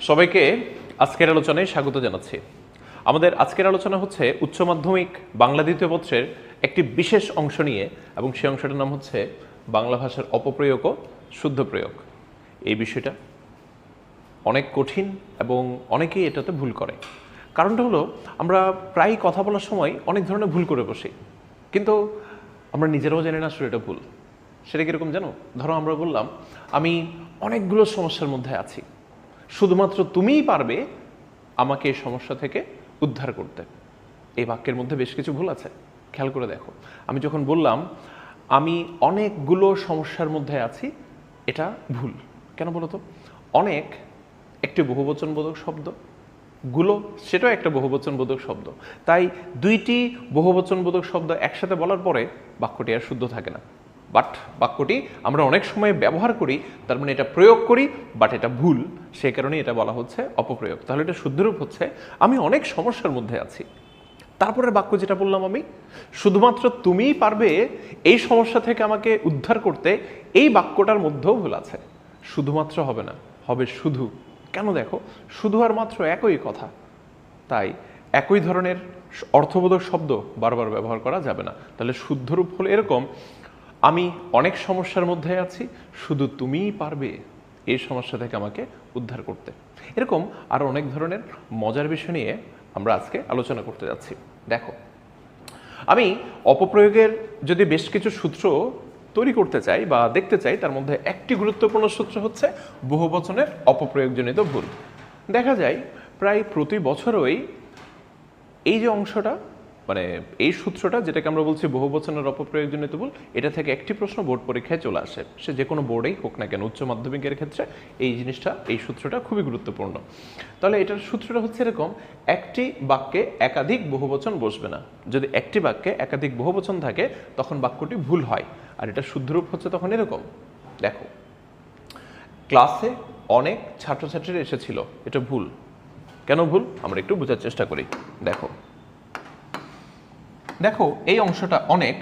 সবাইকে আজকের আলোচনায় স্বাগত জানাচ্ছি। আমাদের আজকের আলোচনা হচ্ছে উচ্চ মাধ্যমিক বাংলা দ্বিতীয় পত্রের একটি বিশেষ অংশ নিয়ে এবং সেই অংশটার নাম হচ্ছে বাংলা ভাষার অপপ্রয়োগ ও শুদ্ধ প্রয়োগ। এই বিষয়টা অনেক কঠিন এবং অনেকেই এটাতে ভুল করে। কারণটা হলো আমরা প্রায় কথা বলার সময় অনেক ধরনের ভুল করে বসি। কিন্তু আমরা নিজেরাও জানি না আসলে এটা ভুল। সেটা কীরকম জানো? ধরো আমরা বললাম, আমি অনেকগুলো সমস্যার মধ্যে আছি। শুধুমাত্র তুমিই পারবে আমাকে এই সমস্যা থেকে উদ্ধার করতে। এই বাক্যের মধ্যে বেশ কিছু ভুল আছে। খেয়াল করে দেখো। আমি যখন বললাম, আমি অনেকগুলো সমস্যার মধ্যে আছি, এটা ভুল। কেন বলো তো? অনেক একটি বহুবচনবোধক শব্দ, গুলো সেটাও একটা বহুবচনবোধক শব্দ। তাই দুইটি বহুবচনবোধক শব্দ একসাথে বলার পরে বাক্যটি আর শুদ্ধ থাকে না। বাট বাক্যটি আমরা অনেক সময় ব্যবহার করি, তার মানে এটা প্রয়োগ করি, বাট এটা ভুল। সেই কারণে এটা বলা হচ্ছে অপপ্রয়োগ। তাহলে এটা শুদ্ধরূপ হচ্ছে, আমি অনেক সমস্যার মধ্যে আছি। তারপরের বাক্য যেটা বললাম আমি, শুধুমাত্র তুমিই পারবে এই সমস্যা থেকে আমাকে উদ্ধার করতে, এই বাক্যটার মধ্যেও ভুল আছে। শুধুমাত্র হবে না, হবে শুধু। কেন দেখো, শুধু আর মাত্র একই কথা। তাই একই ধরনের অর্থবোধক শব্দ বারবার ব্যবহার করা যাবে না। তাহলে শুদ্ধরূপ হলো এরকম আমি অনেক সমস্যার মধ্যে আছি, শুধু তুমিই পারবে এই সমস্যা থেকে আমাকে উদ্ধার করতে। এরকম আরও অনেক ধরনের মজার বিষয় নিয়ে আমরা আজকে আলোচনা করতে যাচ্ছি। দেখো, আমি অপপ্রয়োগের যদি বেশ কিছু সূত্র তৈরি করতে চাই বা দেখতে চাই, তার মধ্যে একটি গুরুত্বপূর্ণ সূত্র হচ্ছে বহুবচনের অপপ্রয়োগজনিত ভুল। দেখা যায়, প্রায় প্রতি বছরই এই যে অংশটা মানে এই সূত্রটা, যেটাকে আমরা বলছি বহু বহুবচনের অপপ্রয়োগজনিত ভুল এটা থেকে একটি প্রশ্ন বোর্ড পরীক্ষায় চলে আসে। সে যে কোনো বোর্ডেই হোক না কেন, উচ্চ মাধ্যমিকের ক্ষেত্রে এই জিনিসটা, এই সূত্রটা খুবই গুরুত্বপূর্ণ। তাহলে এটার সূত্রটা হচ্ছে এরকম, একটি বাক্যে একাধিক বহুবচন বসবে না। যদি একটি বাক্যে একাধিক বহুবচন থাকে, তখন বাক্যটি ভুল হয়। আর এটা শুদ্ধরূপ হচ্ছে তখন এরকম, দেখো, ক্লাসে অনেক ছাত্রছাত্রীরা এসেছিল, এটা ভুল। কেন ভুল? আমরা একটু বোঝার চেষ্টা করি। দেখো দেখো, এই অংশটা অনেক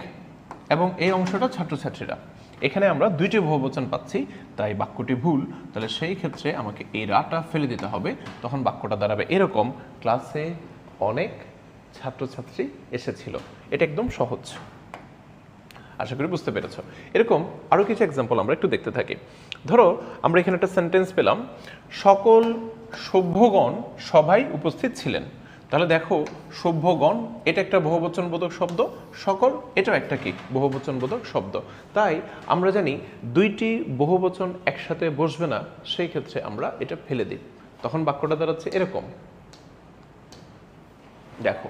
এবং এই অংশটা ছাত্রছাত্রীরা। এখানে আমরা দুইটি বহুবচন পাচ্ছি, তাই বাক্যটি ভুল। তাহলে সেই ক্ষেত্রে আমাকে এই রাটা ফেলে দিতে হবে। তখন বাক্যটা দাঁড়াবে এরকম, ক্লাসে অনেক ছাত্রছাত্রী এসেছিল। এটা একদম সহজ। আশা করি বুঝতে পেরেছ। এরকম আরও কিছু এক্সাম্পল আমরা একটু দেখতে থাকি। ধরো, আমরা এখানে একটা সেন্টেন্স পেলাম, সকল সভ্যগণ সবাই উপস্থিত ছিলেন। তাহলে দেখো, সভ্যগণ, এটা একটা বহুবচনবোধক শব্দ, সকল, এটাও একটা কি? বহুবচনবোধক শব্দ। তাই আমরা জানি দুইটি বহুবচন একসাথে বসবে না, সেই ক্ষেত্রে আমরা এটা ফেলে দিই। তখন বাক্যটা দাঁড়াচ্ছে এরকম। দেখো,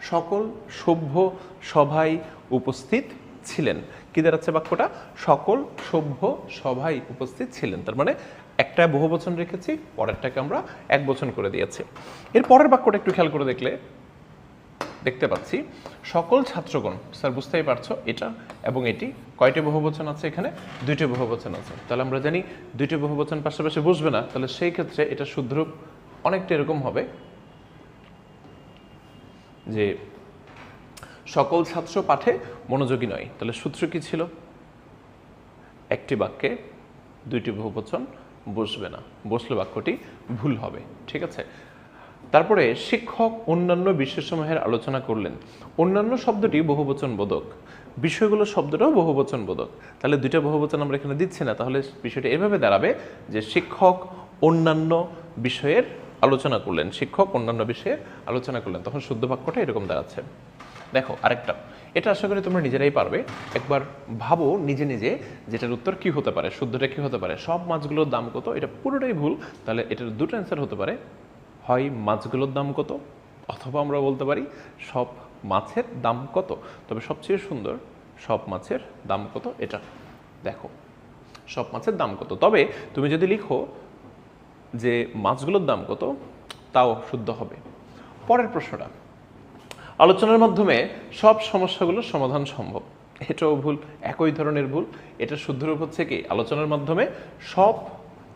সকল সভ্য সভায় উপস্থিত ছিলেন। কি দাঁড়াচ্ছে বাক্যটা? সকল সভ্য সভায় উপস্থিত ছিলেন। তার মানে একটা বহু বহুবচন রেখেছি, পরেরটাকে আমরা এক বচন করে দিয়েছি। এর পরের বাক্যটা একটু খেয়াল করে দেখলে দেখতে পাচ্ছি, সকল ছাত্রগণ, স্যার বুঝতেই পারছ, এটা এবং এটি, কয়টি বহুবচন আছে এখানে? দুইটি বহুবচন আছে। তাহলে আমরা জানি দুইটি বহুবচন পাশাপাশি বসবে না, তাহলে সেই ক্ষেত্রে এটা শুদ্ধরূপ অনেকটা এরকম হবে যে, সকল ছাত্র পাঠে মনোযোগী নয়। তাহলে সূত্র কি ছিল? একটি বাক্যে দুইটি বহুবচন বসবে না। বসলে বাক্যটি ভুল হবে। ঠিক আছে? তারপরে শিক্ষক অন্যান্য বিষয়সমূহের আলোচনা করলেন। অন্যান্য শব্দটি বহুবচন বোধক। বিষয়গুলো শব্দটাও বহুবচন বোধক। তাহলে দুইটা বহুবচন আমরা এখানে দিচ্ছি না। তাহলে বিষয়টা এভাবে দাঁড়াবে যে শিক্ষক অন্যান্য বিষয়ের আলোচনা করলেন। শিক্ষক অন্যান্য বিষয়ে আলোচনা করলেন। তখন শুদ্ধ বাক্যটা এরকম দাঁড়াচ্ছে। দেখো, আরেকটা। এটা আশা করি তোমরা নিজেরাই পারবে। একবার ভাবো নিজে নিজে যেটার উত্তর কি হতে পারে, শুদ্ধটা কি হতে পারে, সব মাছগুলোর দাম কত, এটা পুরোটাই ভুল। তাহলে এটার দুটো অ্যান্সার হতে পারে, হয় মাছগুলোর দাম কত, অথবা আমরা বলতে পারি সব মাছের দাম কত। তবে সবচেয়ে সুন্দর সব মাছের দাম কত, এটা দেখো, সব মাছের দাম কত। তবে তুমি যদি লিখো যে মাছগুলোর দাম কত, তাও শুদ্ধ হবে। পরের প্রশ্নটা আলোচনার মাধ্যমে সব সমস্যাগুলোর সমাধান সম্ভব। এটাও ভুল, একই ধরনের ভুল। এটা শুদ্ধরূপ হচ্ছে কি? আলোচনার মাধ্যমে সব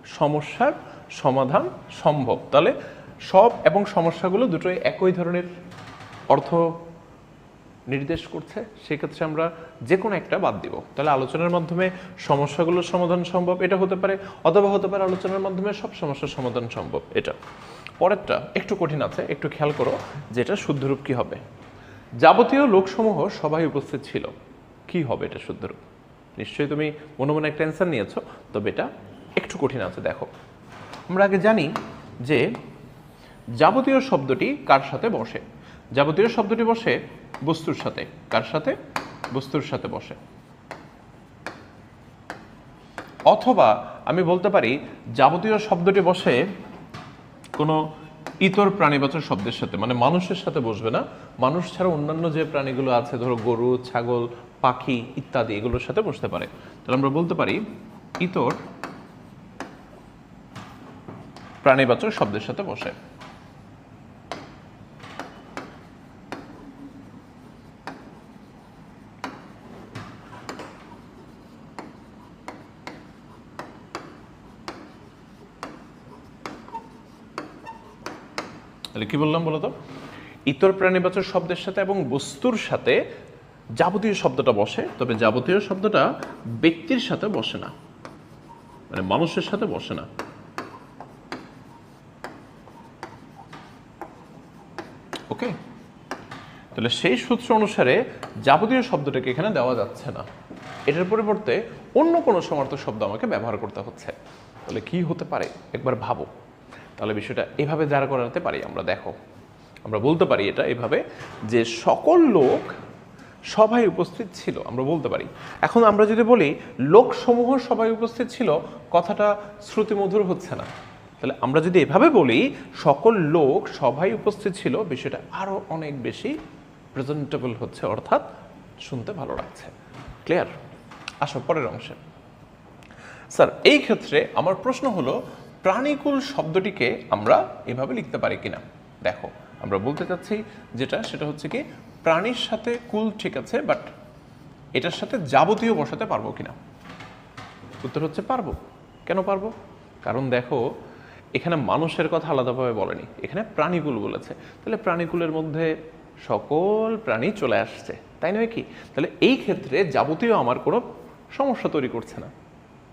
সমস্যার সমাধান সম্ভব। তাহলে সব এবং সমস্যাগুলো দুটোই একই ধরনের অর্থ নির্দেশ করছে। সেক্ষেত্রে আমরা যে কোনো একটা বাদ দিব। তাহলে আলোচনার মাধ্যমে সমস্যাগুলোর সমাধান সম্ভব, এটা হতে পারে, অথবা হতে পারে আলোচনার মাধ্যমে সব সমস্যার সমাধান সম্ভব, এটা। পরেরটা, একটু কঠিন আছে, একটু খেয়াল করো, যেটা শুদ্ধরূপ কি হবে। যাবতীয় লোকসমূহ সবাই উপস্থিত ছিল। কি হবে এটা শুদ্ধরূপ? নিশ্চয়ই তুমি মনে মনে একটা অ্যান্সার নিয়েছো, তবে এটা একটু কঠিন আছে, দেখো। আমরা আগে জানি যে যাবতীয় শব্দটি কার সাথে বসে? যাবতীয় শব্দটি বসে বস্তুর সাথে। কার সাথে? বস্তুর সাথে বসে। অথবা আমি বলতে পারি, যাবতীয় শব্দটি বসে কোনো ইতর প্রাণীবাচক শব্দের সাথে মানে মানুষের সাথে বসবে না। মানুষ ছাড়া অন্যান্য যে প্রাণীগুলো আছে, ধরো গরু, ছাগল, পাখি ইত্যাদি, এগুলোর সাথে বসতে পারে। তাহলে আমরা বলতে পারি, ইতর প্রাণীবাচক শব্দের সাথে বসে। কি বললাম বলো তো ইতর প্রাণীবাচক শব্দের সাথে এবং বস্তুর সাথে যাবতীয় শব্দটা বসে, তবে যাবতীয় শব্দটা ব্যক্তির সাথে বসে না। মানে মানুষের সাথে বসে না। ওকে? তাহলে সেই সূত্র অনুসারে যাবতীয় শব্দটাকে এখানে দেওয়া যাচ্ছে না। এটার পরিবর্তে অন্য কোনো সমার্থক শব্দ আমাকে ব্যবহার করতে হচ্ছে। তাহলে কি হতে পারে? একবার ভাবো। তাহলে বিষয়টা এভাবে দাঁড় করাতে পারি আমরা, দেখো। আমরা বলতে পারি এটা এভাবে যে সকল লোক সবাই উপস্থিত ছিল, আমরা বলতে পারি। এখন আমরা যদি বলি লোকসমূহ সবাই উপস্থিত ছিল, কথাটা শ্রুতিমধুর হচ্ছে না। তাহলে আমরা যদি এভাবে বলি সকল লোক সবাই উপস্থিত ছিল, বিষয়টা আরও অনেক বেশি প্রেজেন্টেবল হচ্ছে, অর্থাৎ শুনতে ভালো লাগছে। ক্লিয়ার আসো, পরের অংশে। স্যার এই ক্ষেত্রে আমার প্রশ্ন হলো প্রাণীকুল শব্দটিকে আমরা এভাবে লিখতে পারি কিনা? দেখো, আমরা বলতে চাচ্ছি যেটা, সেটা হচ্ছে কি, প্রাণীর সাথে কুল ঠিক আছে বাট এটার সাথে যাবতীয় বসাতে পারব কিনা? উত্তর হচ্ছে পারব। কেন পারব? কারণ দেখো, এখানে মানুষের কথা আলাদাভাবে বলেনি। এখানে প্রাণীকুল বলেছে। তাহলে প্রাণীকুলের মধ্যে সকল প্রাণী চলে আসছে, তাই নয় কি? তাহলে এই ক্ষেত্রে যাবতীয় আমার কোনো সমস্যা তৈরি করছে না।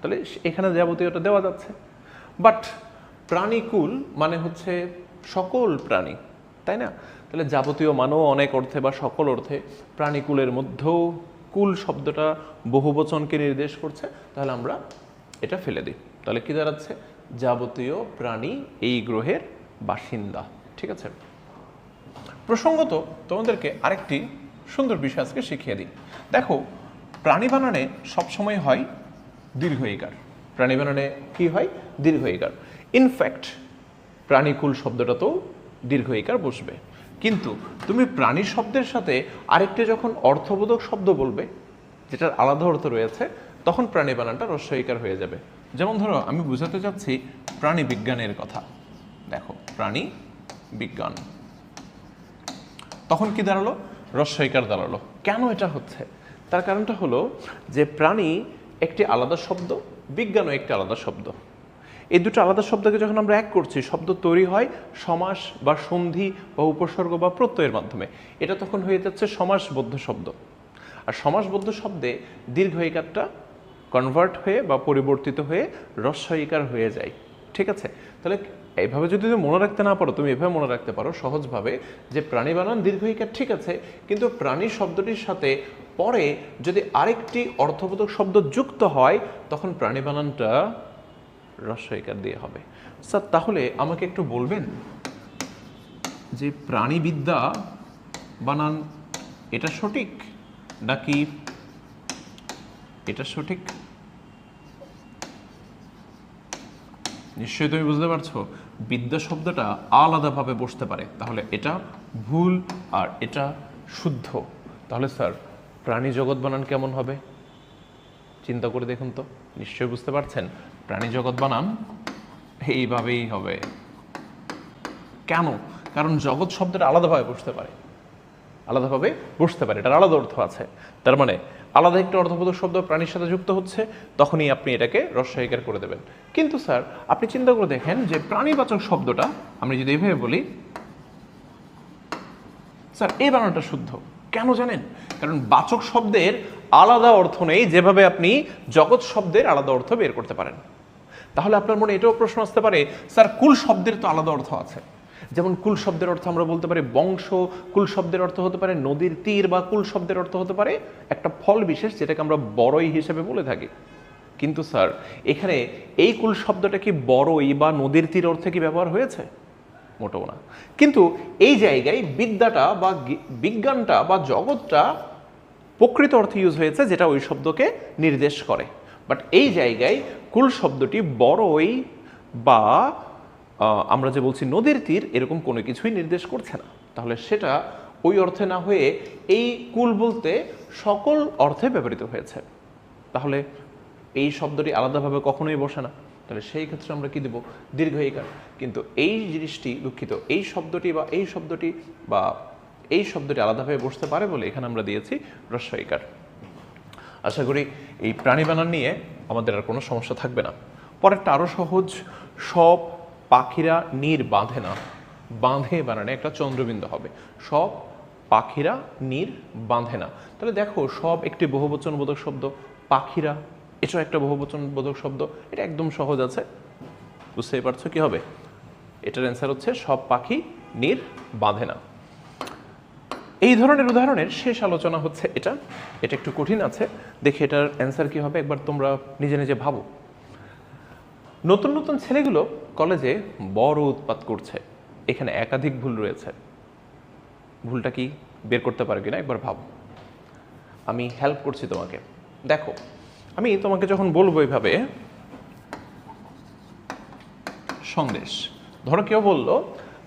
তাহলে এখানে যাবতীয়টা দেওয়া যাচ্ছে। বাট প্রাণীকুল মানে হচ্ছে সকল প্রাণী, তাই না? তাহলে যাবতীয় মানও অনেক অর্থে বা সকল অর্থে প্রাণীকুলের মধ্যেও কুল শব্দটা বহুবচনকে নির্দেশ করছে, তাহলে আমরা এটা ফেলে দিই। তাহলে কি দাঁড়াচ্ছে? যাবতীয় প্রাণী এই গ্রহের বাসিন্দা, ঠিক আছে? প্রসঙ্গত তোমাদেরকে আরেকটি সুন্দর বিষয় আজকে শিখিয়ে দিই। দেখো, প্রাণী বানানে সবসময় হয় দীর্ঘ ইকার প্রাণী বানানে কি হয়? দীর্ঘ ইকার ইনফ্যাক্ট প্রাণীকুল শব্দটাতেও দীর্ঘ ইকার বসবে। কিন্তু তুমি প্রাণী শব্দের সাথে আরেকটি যখন অর্থবোধক শব্দ বলবে, যেটার আলাদা অর্থ রয়েছে, তখন প্রাণী বানানটা রস্যইকার হয়ে যাবে। যেমন ধরো, আমি বুঝাতে চাচ্ছি প্রাণী বিজ্ঞানের কথা। দেখো, প্রাণী বিজ্ঞান। তখন কি দাঁড়াল? রস্যইকার দাঁড়াল। কেন এটা হচ্ছে? তার কারণটা হলো যে প্রাণী একটি আলাদা শব্দ বিজ্ঞানও একটি আলাদা শব্দ। এই দুটো আলাদা শব্দকে যখন আমরা এক করছি, শব্দ তৈরি হয় সমাস বা সন্ধি বা উপসর্গ বা প্রত্যয়ের মাধ্যমে। এটা তখন হয়ে যাচ্ছে সমাসবদ্ধ শব্দ। আর সমাসবদ্ধ শব্দে দীর্ঘ একারটা কনভার্ট হয়ে বা পরিবর্তিত হয়ে রস্যইকার হয়ে যায়। ঠিক আছে? তাহলে এইভাবে যদি তুমি মনে রাখতে না পারো, তুমি এভাবে মনে রাখতে পারো সহজভাবে যে প্রাণী বানান দীর্ঘইকার ঠিক আছে, কিন্তু প্রাণী শব্দটির সাথে পরে যদি আরেকটি অর্থবোধক শব্দ যুক্ত হয়, তখন প্রাণী বানানটা রস্যইকার দিয়ে হবে। স্যার, তাহলে আমাকে একটু বলবেন যে প্রাণীবিদ্যা বানান এটা সঠিক নাকি এটা সঠিক? নিশ্চয়ই তুমি বুঝতে পারছ, বিদ্যা শব্দটা আলাদাভাবে বসতে পারে। তাহলে এটা ভুল আর এটা শুদ্ধ। তাহলে স্যার, প্রাণী জগৎ বানান কেমন হবে? চিন্তা করে দেখুন তো, নিশ্চয়ই বুঝতে পারছেন? প্রাণী জগৎ বানান এইভাবেই হবে। কেন? কারণ জগৎ শব্দটা আলাদাভাবে বসতে পারে। আলাদাভাবে বসতে পারে, এটার আলাদা অর্থ আছে। তার মানে আলাদা একটা অর্থবোধক শব্দ প্রাণীর সাথে যুক্ত হচ্ছে, তখনই আপনি এটাকে রস্যইকার করে দেবেন। কিন্তু স্যার, আপনি চিন্তা করে দেখেন যে প্রাণীবাচক শব্দটা, আমি যদি এইভাবে বলি, স্যার, এই বানানটা শুদ্ধ। কেন জানেন? কারণ বাচক শব্দের আলাদা অর্থ নেই যেভাবে আপনি জগৎ শব্দের আলাদা অর্থ বের করতে পারেন। তাহলে আপনার মনে এটাও প্রশ্ন আসতে পারে, স্যার, কুল শব্দের তো আলাদা অর্থ আছে। যেমন কুল শব্দের অর্থ আমরা বলতে পারি বংশ, কুল শব্দের অর্থ হতে পারে নদীর তীর বা কুল শব্দের অর্থ হতে পারে একটা ফল বিশেষ যেটাকে আমরা বড়ই হিসেবে বলে থাকি। কিন্তু স্যার, এখানে এই কুল শব্দটা কি বড়ই বা নদীর তীর অর্থে কি ব্যবহার হয়েছে? মোটেও না। কিন্তু এই জায়গায় বিদ্যাটা বা বিজ্ঞানটা বা জগৎটা প্রকৃত অর্থে ইউজ হয়েছে যেটা ওই শব্দকে নির্দেশ করে। বাট এই জায়গায় কুল শব্দটি বড়ই বা আমরা যে বলছি নদীর তীর, এরকম কোনো কিছুই নির্দেশ করছে না। তাহলে সেটা ওই অর্থে না হয়ে এই কুল বলতে সকল অর্থে ব্যবহৃত হয়েছে। তাহলে এই শব্দটি আলাদাভাবে কখনোই বসে না। তাহলে সেই ক্ষেত্রে আমরা কি দেব? দীর্ঘ কিন্তু এই জিনিসটি দুঃখিত। এই শব্দটি বা এই শব্দটি বা এই শব্দটি আলাদাভাবে বসতে পারে বলে এখানে আমরা দিয়েছি হ্রস্ব ইকার আশা করি এই প্রাণী বানান নিয়ে আমাদের আর কোনো সমস্যা থাকবে না। পরেরটা আরও সহজ, সব পাখিরা নীর বাঁধে না, বাঁধে বানানে একটা চন্দ্রবিন্দু হবে। সব পাখিরা নীর বাঁধে না। তাহলে দেখো, সব একটি বহুবচন বোধক শব্দ, পাখিরা, এটাও একটা বহুবচন বোধক শব্দ, এটা একদম সহজ আছে। বুঝতেই পারছ কি হবে? এটার অ্যান্সার হচ্ছে, সব পাখি নীর বাঁধে না। এই ধরনের উদাহরণের শেষ আলোচনা হচ্ছে এটা। এটা একটু কঠিন আছে। দেখে এটার অ্যান্সার কি হবে, একবার তোমরা নিজে নিজে ভাবো। নতুন নতুন ছেলেগুলো কলেজে বড় উৎপাত করছে। এখানে একাধিক ভুল রয়েছে। ভুলটা কি বের করতে পারবে কিনা একবার ভাবো। আমি হেল্প করছি তোমাকে। দেখো, আমি তোমাকে যখন বলব এইভাবে সন্দেশ। ধরো কেউ বলল,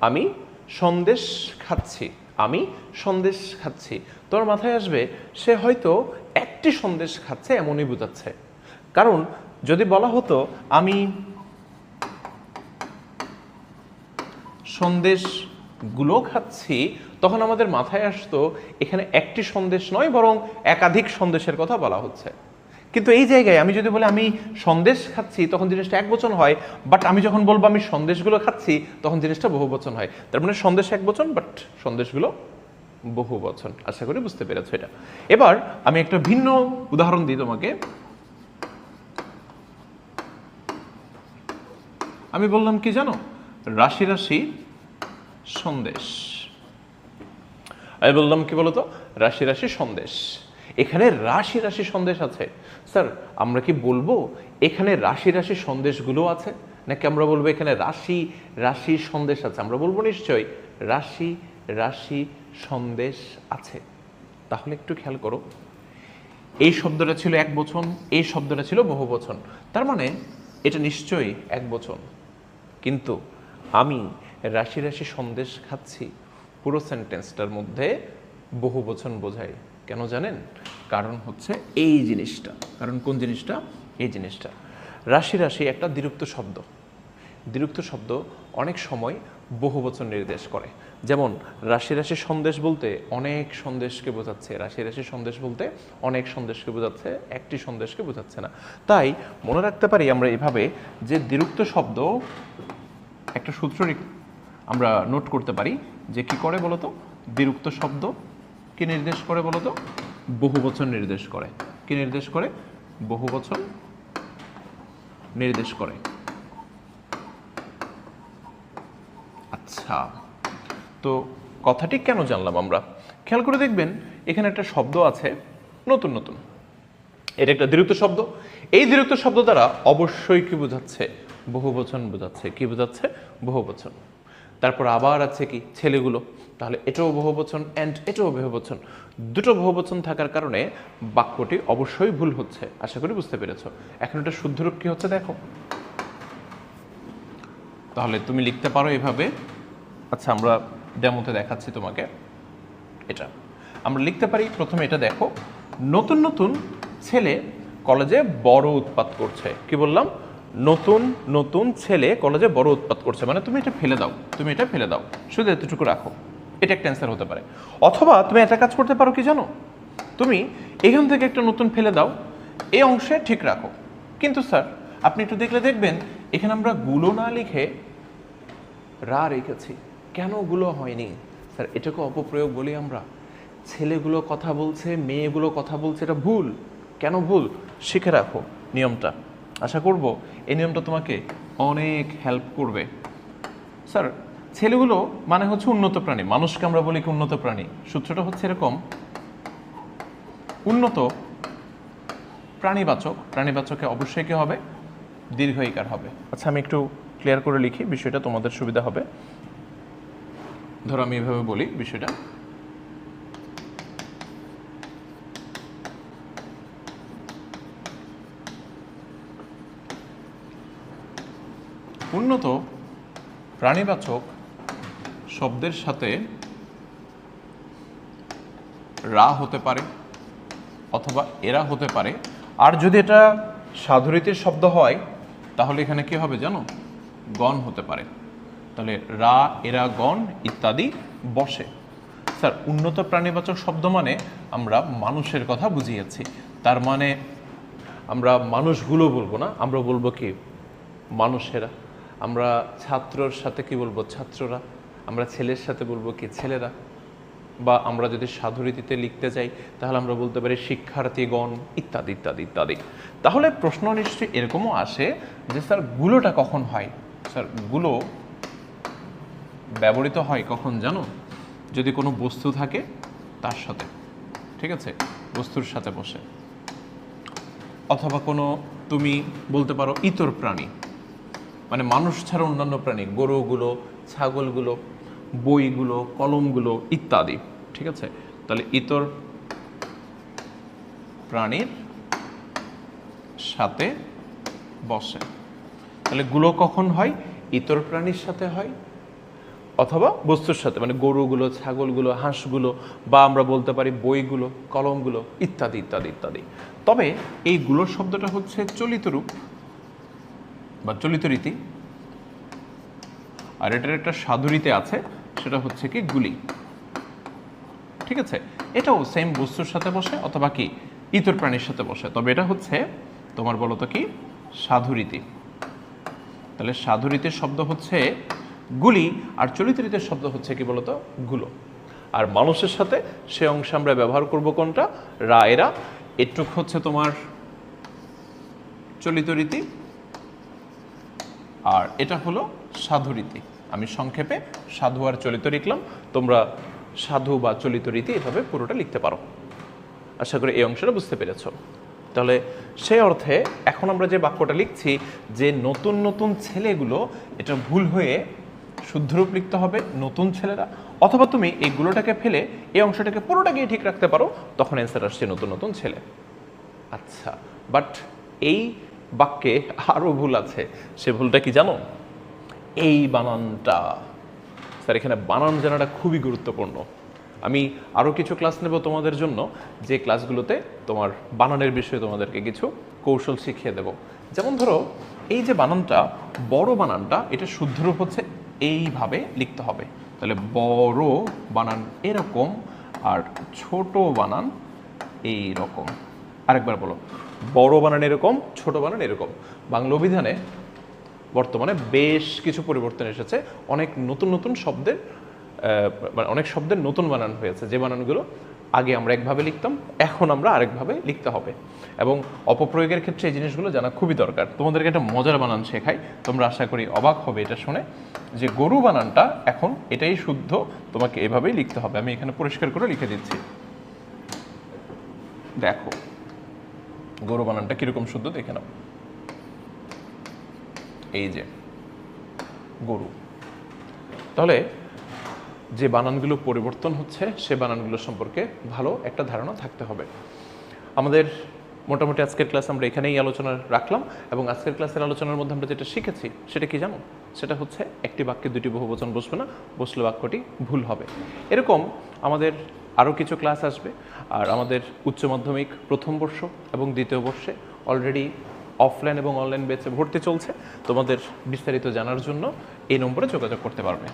আমি সন্দেশ খাচ্ছি, আমি সন্দেশ খাচ্ছি। তোর মাথায় আসবে, সে হয়তো একটি সন্দেশ খাচ্ছে, এমনই বোঝাচ্ছে। কারণ যদি বলা হতো, আমি সন্দেশগুলো খাচ্ছি, তখন আমাদের মাথায় আসতো, এখানে একটি সন্দেশ নয়, বরং একাধিক সন্দেশের কথা বলা হচ্ছে। কিন্তু এই জায়গায় আমি যদি বলি, আমি সন্দেশ খাচ্ছি, তখন জিনিসটা এক বচন হয় বাট আমি যখন বলব, আমি সন্দেশগুলো খাচ্ছি, তখন জিনিসটা বহু বচন হয়। তার মানে সন্দেশ এক বচন বাট সন্দেশগুলো বহু বচন। আশা করি বুঝতে পেরেছ এটা। এবার আমি একটা ভিন্ন উদাহরণ দিই তোমাকে। আমি বললাম কি জানো? রাশি রাশি সন্দেশ। আমি বললাম কি বলতো? রাশি রাশি সন্দেশ। এখানে রাশি রাশি সন্দেশ আছে। স্যার, আমরা কি বলব? এখানে রাশি রাশি সন্দেশগুলো আছে? নাকি আমরা বলব এখানে রাশি রাশি সন্দেশ আছে? আমরা বলব নিশ্চয়ই রাশি রাশি সন্দেশ আছে। তাহলে একটু খেয়াল করো। এই শব্দটা ছিল এক বচন, এই শব্দটা ছিল বহু বচন তার মানে এটা নিশ্চয়ই এক বচন। কিন্তু আমি রাশি রাশি সন্দেশ খাচ্ছি। পুরো সেন্টেন্সটার মধ্যে বহু বচন বোঝায়। কেন জানেন? কারণ হচ্ছে এই জিনিসটা। কারণ কোন জিনিসটা? এই জিনিসটা। রাশি রাশি একটা দ্বিরুক্ত শব্দ। দ্বিরুক্ত শব্দ অনেক সময় বহু বচন নির্দেশ করে। যেমন, রাশি রাশি সন্দেশ বলতে অনেক সন্দেশকে বোঝাচ্ছে, রাশি রাশি সন্দেশ বলতে অনেক সন্দেশকে বোঝাচ্ছে, একটি সন্দেশকে বোঝাচ্ছে না। তাই মনে রাখতে পারি আমরা এভাবে যে দ্বিরুক্ত শব্দ একটা সূত্র আমরা নোট করতে পারি যে কি করে বলতো? দ্বিরুক্ত শব্দ কি নির্দেশ করে বলতো? বহু বছর নির্দেশ করে। কি নির্দেশ করে? বহু বছর নির্দেশ করে। আচ্ছা। তো কথাটি কেন জানলাম আমরা? খেয়াল করে দেখবেন, এখানে একটা শব্দ আছে, নতুন নতুন। এটা একটা দ্বিরুক্ত শব্দ। এই দ্বিরুক্ত শব্দ দ্বারা অবশ্যই কি বোঝাচ্ছে? বহুবচন বোঝাচ্ছে। কি বোঝাচ্ছে? বহুবচন তারপর আবার আছে কি? ছেলেগুলো। তাহলে এটাও বহুবচন অ্যান্ড এটাও বহুবচন দুটো বহুবচন থাকার কারণে বাক্যটি অবশ্যই ভুল হচ্ছে। আশা করি বুঝতে পেরেছ। এখন এটা শুদ্ধরূপ কি হচ্ছে দেখো। তাহলে তুমি লিখতে পারো এভাবে। আচ্ছা আমরা ডেমোতে দেখাচ্ছি তোমাকে। এটা। আমরা লিখতে পারি, প্রথমে এটা দেখো। নতুন নতুন ছেলে কলেজে বড় উৎপাত করছে। কি বললাম? নতুন নতুন ছেলে কলেজে বড় উৎপাত করছে। মানে তুমি এটা ফেলে দাও। তুমি এটা ফেলে দাও। শুধু এতটুকু রাখো। এটা একটা অ্যান্সার হতে পারে। অথবা তুমি একটা কাজ করতে পারো কি জানো? তুমি এখান থেকে একটা নতুন ফেলে দাও। এই অংশে ঠিক রাখো। কিন্তু স্যার, আপনি একটু দেখলে দেখবেন, এখানে আমরা গুলো না লিখে রা রেখেছি। কেনগুলো হয়নি? স্যার, এটাকে অপপ্রয়োগ বলি আমরা। ছেলেগুলো কথা বলছে, মেয়েগুলো কথা বলছে, এটা ভুল। কেন ভুল? শিখে রাখো নিয়মটা। আশা করব এই নিয়মটা তোমাকে অনেক হেল্প করবে। স্যার, ছেলেগুলো মানে হচ্ছে উন্নত প্রাণী। মানুষকে আমরা বলি কি উন্নত প্রাণী। সূত্রটা হচ্ছে এরকম। উন্নত প্রাণীবাচক। প্রাণীবাচকে অবশ্যই কি হবে? দীর্ঘইকার হবে। আচ্ছা আমি একটু ক্লিয়ার করে লিখি, বিষয়টা তোমাদের সুবিধা হবে। ধরো আমি এভাবে বলি বিষয়টা। উন্নত প্রাণীবাচক শব্দের সাথে রা হতে পারে অথবা এরা হতে পারে। আর যদি এটা সাধুরীতির শব্দ হয়, তাহলে এখানে কি হবে জানো? গণ হতে পারে। তাহলে রা, এরা, গণ ইত্যাদি বসে। স্যার, উন্নত প্রাণীবাচক শব্দ মানে আমরা মানুষের কথা বুঝিয়েছি। তার মানে আমরা মানুষগুলো বলব না, আমরা বলব কি? মানুষেরা। আমরা ছাত্রর সাথে কি বলব? ছাত্ররা। আমরা ছেলের সাথে বলব কি? ছেলেরা। বা আমরা যদি সাধুরীতিতে লিখতে চাই তাহলে আমরা বলতে পারি শিক্ষার্থীগণ ইত্যাদি ইত্যাদি ইত্যাদি। তাহলে প্রশ্ন নিশ্চয়ই এরকমও আসে যে, স্যার, গুলোটা কখন হয়? স্যার, গুলো ব্যবহৃত হয় কখন জানো? যদি কোনো বস্তু থাকে, তার সাথে। ঠিক আছে? বস্তুর সাথে বসে। অথবা কোনো, তুমি বলতে পারো, ইতর প্রাণী। মানে মানুষ ছাড়া অন্যান্য প্রাণী, গরুগুলো, ছাগলগুলো, বইগুলো, কলমগুলো ইত্যাদি। ঠিক আছে? তাহলে ইতর প্রাণীর সাথে বসে। তাহলে গুলো কখন হয়? ইতর প্রাণীর সাথে হয়। অথবা বস্তুর সাথে মানে গরুগুলো, ছাগলগুলো, হাঁসগুলো, বা আমরা বলতে পারি বইগুলো, কলমগুলো, ইত্যাদি ইত্যাদি ইত্যাদি। তবে এই গুলো শব্দটা হচ্ছে চলিত রূপ বা চলিত রীতি। আর এটার একটা সাধুরীতে আছে, সেটা হচ্ছে কি গুলি। ঠিক আছে? এটাও সেম বস্তুর সাথে বসে অথবা কি ইতর প্রাণীর সাথে বসে। তবে এটা হচ্ছে তোমার বলতো কি? সাধুরীতি তাহলে সাধুরীতির শব্দ হচ্ছে গুলি আর চলিত রীতির শব্দ হচ্ছে কি বলতো? গুলো। আর মানুষের সাথে সে অংশে আমরা ব্যবহার করব কোনটা? রা এরা এটুক হচ্ছে তোমার চলিত রীতি। আর এটা হলো সাধু রীতি। আমি সংক্ষেপে সাধু আর চলিত লিখলাম। তোমরা সাধু বা চলিত রীতি এভাবে পুরোটা লিখতে পারো। আশা করি এই অংশটা বুঝতে পেরেছ। তাহলে সেই অর্থে এখন আমরা যে বাক্যটা লিখছি, যে নতুন নতুন ছেলেগুলো এটা ভুল হয়ে শুদ্ধরূপ লিখতে হবে নতুন ছেলেরা। অথবা তুমি এইগুলোটাকে ফেলে এই অংশটাকে পুরোটাকে ঠিক রাখতে পারো, তখন অ্যান্সার আসছে নতুন নতুন ছেলে। আচ্ছা বাট এই বাক্যে আরও ভুল আছে। সে ভুলটা কি জানো? এই বানানটা। স্যার, এখানে বানান জানাটা খুবই গুরুত্বপূর্ণ। আমি আরও কিছু ক্লাস নেব তোমাদের জন্য, যে ক্লাসগুলোতে তোমার বানানের বিষয়ে তোমাদেরকে কিছু কৌশল শিখিয়ে দেব। যেমন ধরো, এই যে বানানটা, বড় বানানটা, এটা শুদ্ধরূপ হচ্ছে এইভাবে লিখতে হবে। তাহলে বড় বানান এরকম আর ছোট বানান এই রকম আরেকবার বলো, বড় বানান এরকম, ছোট বানান এরকম। বাংলা অভিধানে বর্তমানে বেশ কিছু পরিবর্তন এসেছে। অনেক নতুন নতুন শব্দের মানে অনেক শব্দের নতুন বানান হয়েছে। যে বানানগুলো আগে আমরা একভাবে লিখতাম, এখন আমরা আরেকভাবে লিখতে হবে। এবং অপপ্রয়োগের ক্ষেত্রে এই জিনিসগুলো জানা খুবই দরকার। তোমাদেরকে একটা মজার বানান শেখাই, তোমরা আশা করি অবাক হবে এটা শুনে, যে গরু বানানটা এখন এটাই শুদ্ধ, তোমাকে এভাবেই লিখতে হবে। আমি এখানে পরিষ্কার করে লিখে দিচ্ছি। দেখো, গরু বানানটা কীরকম শুদ্ধ দেখে নাও। এই যে, গরু। তাহলে যে বানানগুলো পরিবর্তন হচ্ছে, সে বানানগুলো সম্পর্কে ভালো একটা ধারণা থাকতে হবে। আমাদের মোটামুটি আজকের ক্লাস আমরা এখানেই আলোচনা রাখলাম এবং আজকের ক্লাসের আলোচনার মধ্যে আমরা যেটা শিখেছি, সেটা কি জানো? সেটা হচ্ছে একটি বাক্যে দুটি বহুবচন বসবে না, বসলে বাক্যটি ভুল হবে। এরকম আমাদের আরও কিছু ক্লাস আসবে, আর আমাদের উচ্চ মাধ্যমিক প্রথম বর্ষ এবং দ্বিতীয় বর্ষে অলরেডি অফলাইন এবং অনলাইন বেচে ভর্তি চলছে। তোমাদের বিস্তারিত জানার জন্য এই নম্বরে যোগাযোগ করতে পারবে।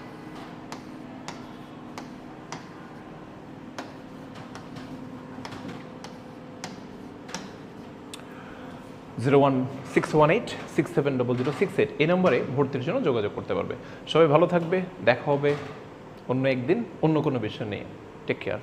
Zero one six one eight, six seven double zero six eight. এই নম্বরে ভর্তির জন্য যোগাযোগ করতে পারবে। সবাই ভালো থাকবে, দেখা হবে অন্য একদিন, অন্য কোনো বিষয় নিয়ে। Take care